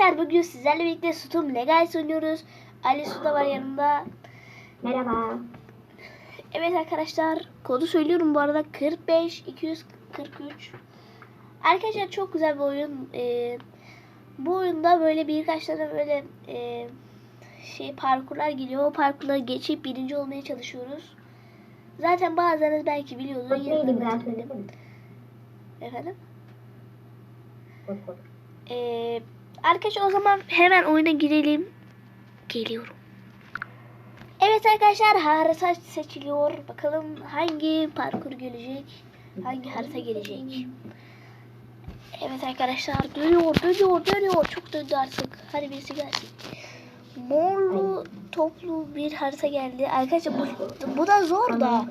arkadaşlar bugün sizlerle birlikte Sutum Legal oynuyoruz. Ali Su da var yanımda. Merhaba. Evet arkadaşlar kodu söylüyorum bu arada 45 243. Arkadaşlar çok güzel bir oyun. Ee, bu oyunda böyle birkaç tane böyle e, şey parkurlar geliyor. O parkurları geçip birinci olmaya çalışıyoruz. Zaten bazılarınız belki biliyordur. Efendim? Kod kod. Ee, arkadaşlar o zaman hemen oyuna girelim. Geliyorum. Evet arkadaşlar harita seçiliyor. Bakalım hangi parkur gelecek? Hangi harita gelecek? Evet arkadaşlar dönüyor, dönüyor, dönüyor. Çok döndü artık. Hadi birisi gelsin. Morlu toplu bir harita geldi. Arkadaşlar bu, bu da zor da.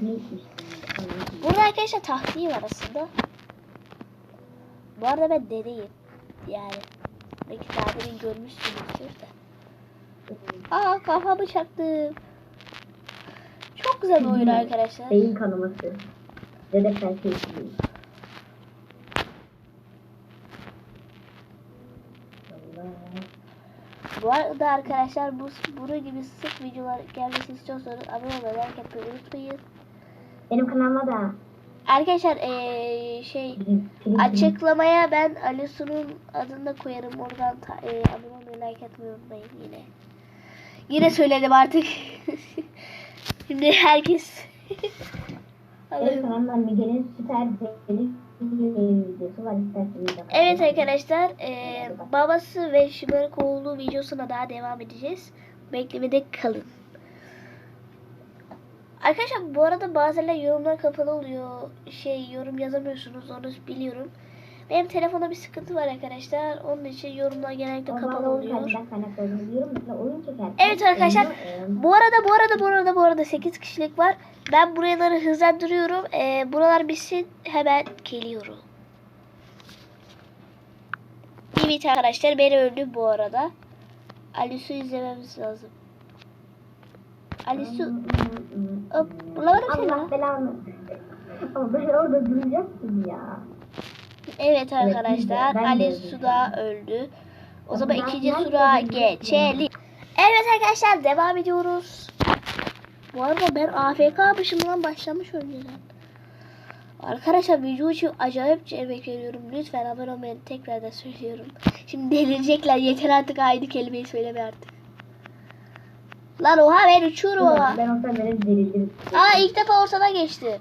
Burada arkadaşlar tahliye var aslında. Bu arada ben deneyim. Yani. Belki daha demin görmüşsünüzdür de. Aa kafamı çaktım. Çok güzel bir oyun arkadaşlar. Beyin kanaması. Dede felsefi. Bu arada arkadaşlar bu bunun gibi sık videolar gelmesini istiyorsanız abone olmayı like yapmayı unutmayın. Benim kanalıma da Arkadaşlar eee şey açıklamaya ben Ali Su'nun adını da koyarım. Oradan ta, eee abone like atmayı unutmayın yine. Yine söyledim artık. Şimdi herkes. Evet arkadaşlar eee, babası ve şımarık oğlu videosuna daha devam edeceğiz. Beklemede kalın. Arkadaşlar bu arada bazenler yorumlar kapalı oluyor. Şey yorum yazamıyorsunuz onu biliyorum. Benim telefonda bir sıkıntı var arkadaşlar. Onun için yorumlar genellikle kapalı Kapalı oluyor. Evet arkadaşlar. Bu arada bu arada bu arada bu arada 8 kişilik var. Ben buraları hızlandırıyorum. Ee, buralar bitsin hemen geliyorum. Evet arkadaşlar ben öldüm bu arada. Alisu izlememiz lazım. Alisu Hop, buralara şey Allah belanı. Ama ben orada duracaktım ya. Evet arkadaşlar ben Ali öldüm. Suda öldü. O zaman Ben- ikinci ben öldüm. geçelim. Evet arkadaşlar devam ediyoruz. Bu arada ben AFK'mışım lan başlamış önceden. Arkadaşlar video için acayip emek veriyorum. Lütfen abone olmayı tekrar da söylüyorum. Şimdi delirecekler. Yeter artık aynı kelimeyi söyleme artık. Lan oha ben uçuyorum ama. Ben olsam beni delirdim. Aa ilk defa ortadan geçti.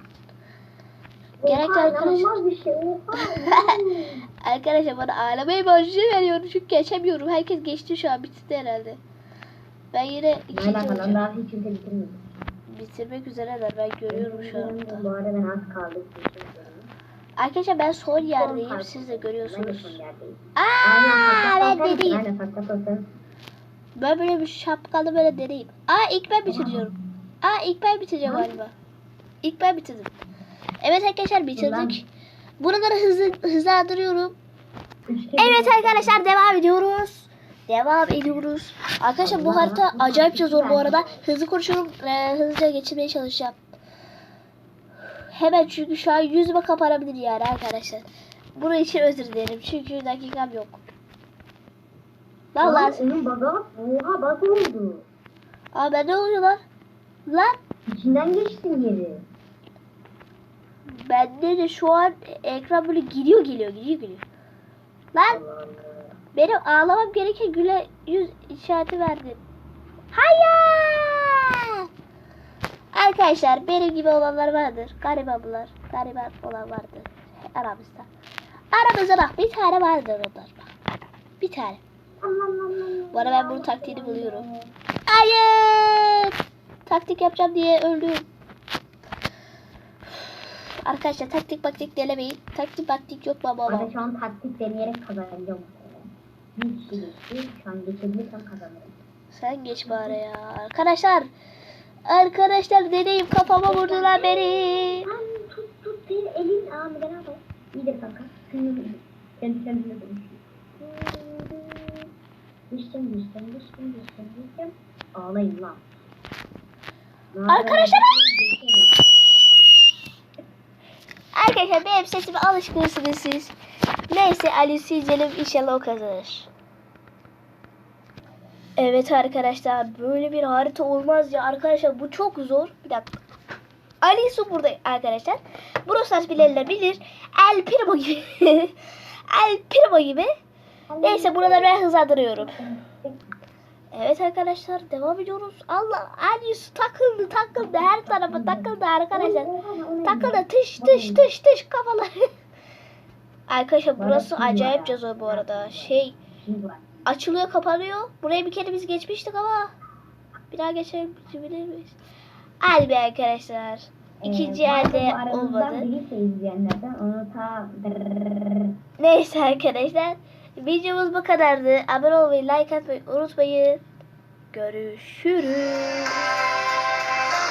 Gerekli Oha, arkadaşlar. bir şey. Arkadaşlar bana ağlamaya başlıyor veriyor çünkü geçemiyorum. Herkes geçti şu an bitti herhalde. Ben yine ikinci olacağım. daha hiç kimse bitirmedi. Bitirmek üzereler ben görüyorum şu anda. Bu arada ben az kaldı. Arkadaşlar ben son yerdeyim siz de Ben görüyorsunuz. Aa ben Aynen, Ben böyle bir şapkalı böyle deneyim. Aa ilk ben bitiriyorum. Aa ilk ben bitireceğim galiba. İlk ben bitirdim. Evet arkadaşlar bitirdik. Buraları hızlı hızlandırıyorum. Evet arkadaşlar devam ediyoruz. Devam ediyoruz. Arkadaşlar bu harita acayipçe zor bu arada. Hızlı konuşuyorum. Ee, hızlıca geçirmeye çalışacağım. Hemen çünkü şu an yüzüme kapanabilir yani arkadaşlar. Bunun için özür dilerim. Çünkü dakikam yok. Lan oyun baga. Oha bug oldu. Aa ben ne oluyor lan? Lan. İçinden geçtim geri. Bende de şu an ekran böyle gidiyor geliyor gidiyor geliyor. Lan Allah Allah. benim ağlamam gereken güle yüz işareti verdim. Hayır. Arkadaşlar benim gibi olanlar vardır. Garibanlar. Gariban olan vardır. Aramızda. Aramızda bak bir tane vardır onlar. Bak. Bir tane. Bu arada ben bunun taktiğini buluyorum. Hayır. Taktik yapacağım diye öldüm. Arkadaşlar taktik baktik denemeyin. Taktik baktik yok baba. Bana şu an taktik deneyerek kazanacağım. Bir kişi geçti. Şu an geçebilirsem kazanırım. Sen geç bari ya. Arkadaşlar. Arkadaşlar deneyim kafama vurdular beni. Tut tut bir elin ağamı ben abi. İyidir kanka. Kendi kendine dönüşüyor. Düştüm düştüm düştüm düştüm düştüm. Ağlayın lan. Arkadaşlar-? Geçemedim. Arkadaşlar benim sesime alışkınsınız siz. Neyse Ali izleyelim inşallah o kazanır. Evet arkadaşlar böyle bir harita olmaz ya arkadaşlar bu çok zor. Bir dakika. Ali Su burada arkadaşlar. Brosas bilenler bilir. El Primo gibi. El Primo gibi. Neyse buraları ben hızlandırıyorum. Evet arkadaşlar devam ediyoruz. Allah Ali Su takıldı takıldı her tarafa takıldı arkadaşlar. Takıldı tış tış tış tış kafaları. Arkadaşlar burası acayip zor bu arada. Şey açılıyor kapanıyor. Buraya bir kere biz geçmiştik ama bir daha geçebilir miyiz? Hadi be arkadaşlar. İkinci elde olmadı. Neyse arkadaşlar. Videomuz bu kadardı. Abone olmayı, like atmayı unutmayın. Görüşürüz.